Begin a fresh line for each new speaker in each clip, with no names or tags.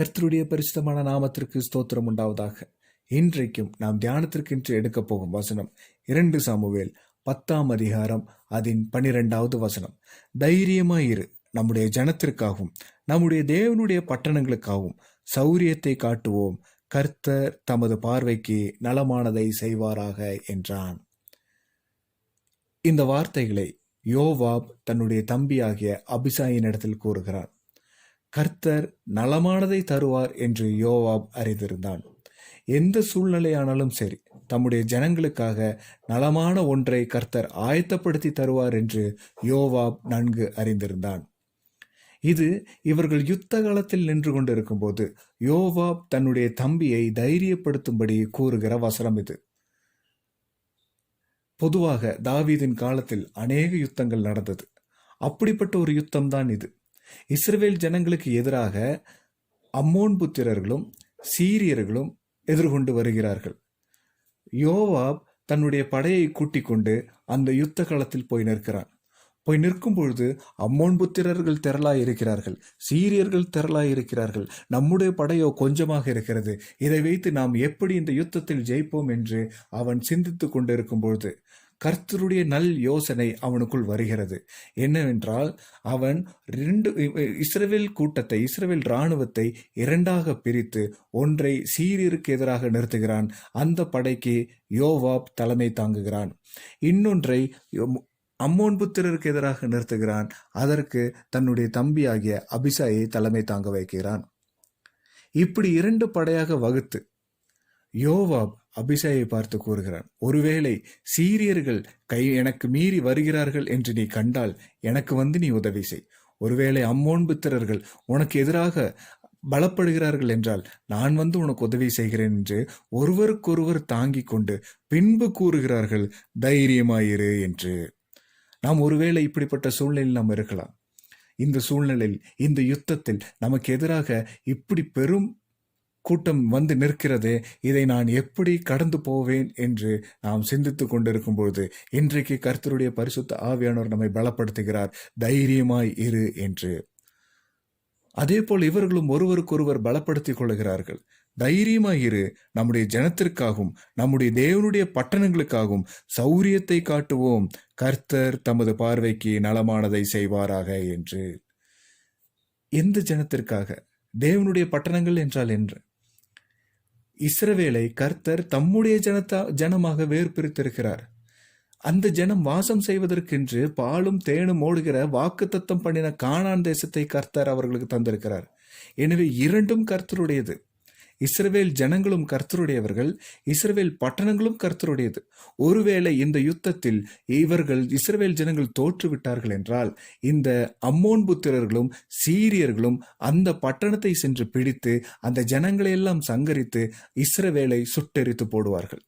கர்த்தருடைய பரிசுத்தமான நாமத்திற்கு ஸ்தோத்திரம் உண்டாவதாக. இன்றைக்கும் நாம் தியானத்திற்கென்று எடுக்கப் போகும் வசனம் இரண்டு சாமுவேல் பத்தாம் அதிகாரம் அதன் பனிரெண்டாவது வசனம். தைரியமாயிரு நம்முடைய ஜனத்திற்காகவும் நம்முடைய தேவனுடைய பட்டணங்களுக்காகவும் சௌரியத்தை காட்டுவோம். கர்த்தர் தமது பார்வைக்கு நலமானதை செய்வாராக என்றான். இந்த வார்த்தைகளை யோவாப் தன்னுடைய தம்பியாகிய அபிசாயின் இடத்தில் கூறுகிறான். கர்த்தர் நலமானதை தருவார் என்று யோவாப் அறிந்திருந்தான். எந்த சூழ்நிலையானாலும் சரி தம்முடைய ஜனங்களுக்காக நலமான ஒன்றை கர்த்தர் ஆயத்தப்படுத்தி தருவார் என்று யோவாப் நன்கு அறிந்திருந்தான். இது இவர்கள் யுத்த காலத்தில் நின்று கொண்டிருக்கும் போது யோவாப் தன்னுடைய தம்பியை தைரியப்படுத்தும்படி கூறுகிற வசனம் இது. பொதுவாக தாவீதின் காலத்தில் அநேக யுத்தங்கள் நடந்தது. அப்படிப்பட்ட ஒரு யுத்தம் தான் இது. இஸ்ரவேல் ஜனங்களுக்கு எதிராக அம்மோன் புத்திரர்களும் சீரியர்களும் எதிர்கொண்டு வருகிறார்கள். யோவாப் தன்னுடைய படையை கூட்டிக் கொண்டு அந்த யுத்த களத்தில் போய் நிற்கிறான். போய் நிற்கும் பொழுது அம்மோன் புத்திரர்கள் திரளாய் இருக்கிறார்கள் சீரியர்கள் திரளாய் இருக்கிறார்கள். நம்முடைய படையோ கொஞ்சமாக இருக்கிறது. இதை வைத்து நாம் எப்படி இந்த யுத்தத்தில் ஜெயிப்போம் என்று அவன் சிந்தித்து கொண்டிருக்கும் பொழுது கர்த்தருடைய நல் யோசனை அவனுக்குள் வருகிறது. என்னவென்றால் அவன் ரெண்டு இஸ்ரேல் கூட்டத்தை இஸ்ரேல் இராணுவத்தை இரண்டாக பிரித்து ஒன்றை சீரியருக்கு எதிராக நிறுத்துகிறான். அந்த படைக்கு யோவாப் தலைமை தாங்குகிறான். இன்னொன்றை அம்மோன் புத்திரருக்கு எதிராக நிறுத்துகிறான். அதற்கு தன்னுடைய தம்பியாகிய அபிசாயை தலைமை தாங்க வைக்கிறான். இப்படி இரண்டு படையாக வகுத்து யோவாப் அபிஷாயை பார்த்து கூறுகிறான் ஒருவேளை சீரியர்கள் கை எனக்கு மீறி வருகிறார்கள் என்று நீ கண்டால் எனக்கு வந்து நீ உதவி செய். ஒருவேளை அம்மோன் புத்திரர்கள் உனக்கு எதிராக பலப்படுகிறார்கள் என்றால் நான் வந்து உனக்கு உதவி செய்கிறேன் என்று ஒருவருக்கொருவர் தாங்கிக் கொண்டு பின்பு கூறுகிறார்கள் தைரியமாயிரு என்று. நாம் ஒருவேளை இப்படிப்பட்ட சூழ்நிலையில் நாம் இருக்கலாம். இந்த சூழ்நிலையில் இந்த யுத்தத்தில் நமக்கு எதிராக இப்படி பெரும் கூட்டம் வந்து நிற்கிறதே இதை நான் எப்படி கடந்து போவேன் என்று நாம் சிந்தித்து கொண்டிருக்கும் பொழுது இன்றைக்கு கர்த்தருடைய பரிசுத்த ஆவியானவர் நம்மை பலப்படுத்துகிறார். தைரியமாய் இரு என்று. அதே போல் இவர்களும் ஒருவருக்கொருவர் பலப்படுத்திக் கொள்கிறார்கள். தைரியமாயிரு நம்முடைய ஜனத்திற்காகவும் நம்முடைய தேவனுடைய பட்டணங்களுக்காகவும் சௌரியத்தை காட்டுவோம். கர்த்தர் தமது பார்வைக்கு நலமானதை செய்வாராக என்று. எந்த ஜனத்திற்காக? தேவனுடைய பட்டணங்கள் என்றால் என்று. இஸ்ரவேலை கர்த்தர் தம்முடைய ஜனத்தா ஜனமாக வேறு பிரித்திருக்கிறார் அந்த ஜனம் வாசம் செய்வதற்கென்று பாலும் தேனும் ஓடுகிற வாக்கு தத்தம் பண்ணின காணான் தேசத்தை கர்த்தர் அவர்களுக்கு தந்திருக்கிறார். எனவே இரண்டும் கர்த்தருடையது. இஸ்ரவேல் ஜனங்களும் கர்த்தருடையவர்கள் இஸ்ரவேல் பட்டணங்களும் கர்த்தருடையது. ஒருவேளை இந்த யுத்தத்தில் இவர்கள் இஸ்ரவேல் ஜனங்கள் தோற்றுவிட்டார்கள் என்றால் இந்த அம்மோன் புத்திரர்களும் சீரியர்களும் அந்த பட்டணத்தை சென்று பிடித்து அந்த ஜனங்களை எல்லாம் சங்கரித்து இஸ்ரவேலை சுட்டெரித்து போடுவார்கள்.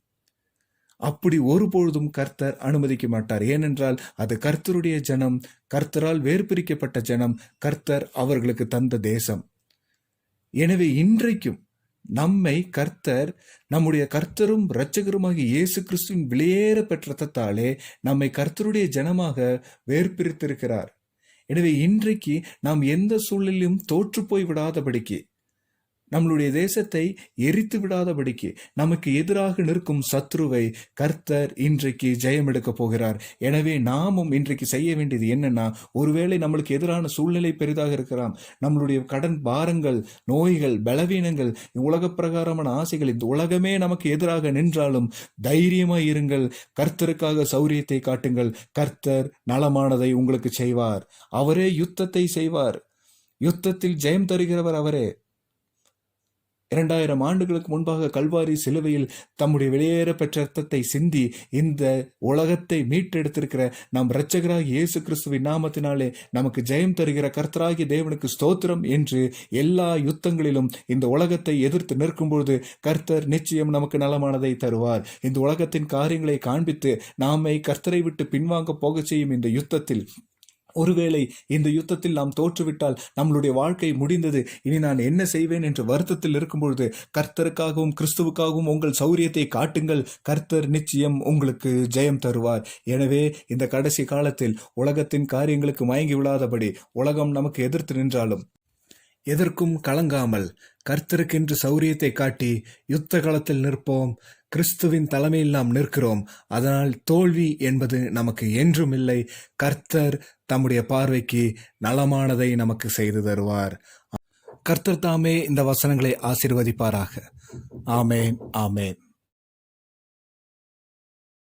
அப்படி ஒருபொழுதும் கர்த்தர் அனுமதிக்க மாட்டார். ஏனென்றால் அது கர்த்தருடைய ஜனம் கர்த்தரால் வேறுபிரிக்கப்பட்ட ஜனம் கர்த்தர் அவர்களுக்கு தந்த தேசம். எனவே இன்றைக்கும் நம்மை கர்த்தர் நம்முடைய கர்த்தரும் இரட்சகருமாகிய இயேசு கிறிஸ்துவின் விலையேற பெற்ற நம்மை கர்த்தருடைய ஜனமாக வேர்பிரித்திருக்கிறார். எனவே இன்றைக்கு நாம் எந்த சூழலிலும் தோற்று போய் விடாதபடிக்கு நம்மளுடைய தேசத்தை எரித்து விடாதபடிக்கு நமக்கு எதிராக நிற்கும் சத்ருவை கர்த்தர் இன்றைக்கு ஜெயம் எடுக்க போகிறார். எனவே நாமும் இன்றைக்கு செய்ய வேண்டியது என்னன்னா ஒருவேளை நம்மளுக்கு எதிரான சூழ்நிலை பெரிதாக இருக்கலாம். நம்மளுடைய கடன் பாரங்கள் நோய்கள் பலவீனங்கள் உலக பிரகாரமான ஆசைகள் இந்த உலகமே நமக்கு எதிராக நின்றாலும் தைரியமாக இருங்கள். கர்த்தருக்காக சௌரியத்தை காட்டுங்கள். கர்த்தர் நலமானதை உங்களுக்கு செய்வார். அவரே யுத்தத்தை செய்வார். யுத்தத்தில் ஜெயம் தருகிறவர் அவரே. இரண்டாயிரம் ஆண்டுகளுக்கு முன்பாக கல்வாரி சிலுவையில் தம்முடைய வெளியேற பெற்ற ரத்தத்தை சிந்தி இந்த உலகத்தை மீட்டெடுத்திருக்கிற நம் இரட்சகராகி இயேசு கிறிஸ்துவின் நாமத்தினாலே நமக்கு ஜெயம் தருகிற கர்த்தராகி தேவனுக்கு ஸ்தோத்திரம் என்று எல்லா யுத்தங்களிலும் இந்த உலகத்தை எதிர்த்து நிற்கும்பொழுது கர்த்தர் நிச்சயம் நமக்கு நலமானதை தருவார். இந்த உலகத்தின் காரியங்களை காண்பித்து நாமை கர்த்தரை விட்டு பின்வாங்க போகச் செய்யும் இந்த யுத்தத்தில் ஒருவேளை இந்த யுத்தத்தில் நாம் தோற்றுவிட்டால் நம்மளுடைய வாழ்க்கை முடிந்தது. இனி நான் என்ன செய்வேன் என்று வருத்தத்தில் இருக்கும்பொழுது கர்த்தருக்காகவும் கிறிஸ்துவுக்காகவும் உங்கள் சௌரியத்தை காட்டுங்கள். கர்த்தர் நிச்சயம் உங்களுக்கு ஜெயம் தருவார். எனவே இந்த கடைசி காலத்தில் உலகத்தின் காரியங்களுக்கு மயங்கி விழாதபடி உலகம் நமக்கு எதிர்த்து நின்றாலும் எதற்கும் கலங்காமல் கர்த்தருக்கென்று சௌரியத்தை காட்டி யுத்த களத்தில் நிற்போம். கிறிஸ்துவின் தலைமையில் நாம் நிற்கிறோம். அதனால் தோல்வி என்பது நமக்கு என்றும் இல்லை. கர்த்தர் தம்முடைய பார்வைக்கு நலமானதை நமக்கு செய்து தருவார். கர்த்தர் தாமே இந்த வசனங்களை ஆசிர்வதிப்பாராக. ஆமேன் ஆமேன்.